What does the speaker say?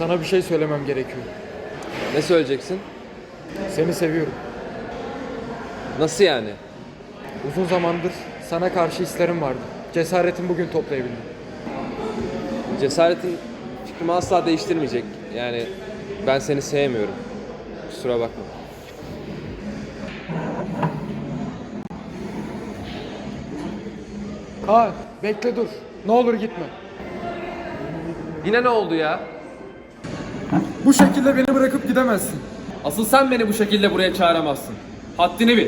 Sana bir şey söylemem gerekiyor. Ne söyleyeceksin? Seni seviyorum. Nasıl yani? Uzun zamandır sana karşı hislerim vardı. Cesaretim bugün toplayabildim. Cesaretin fikrimi asla değiştirmeyecek. Yani ben seni sevmiyorum. Kusura bakma. Kaan bekle dur. Ne olur gitme. Yine ne oldu ya? Bu şekilde beni bırakıp gidemezsin. Asıl sen beni bu şekilde buraya çağıramazsın. Haddini bil.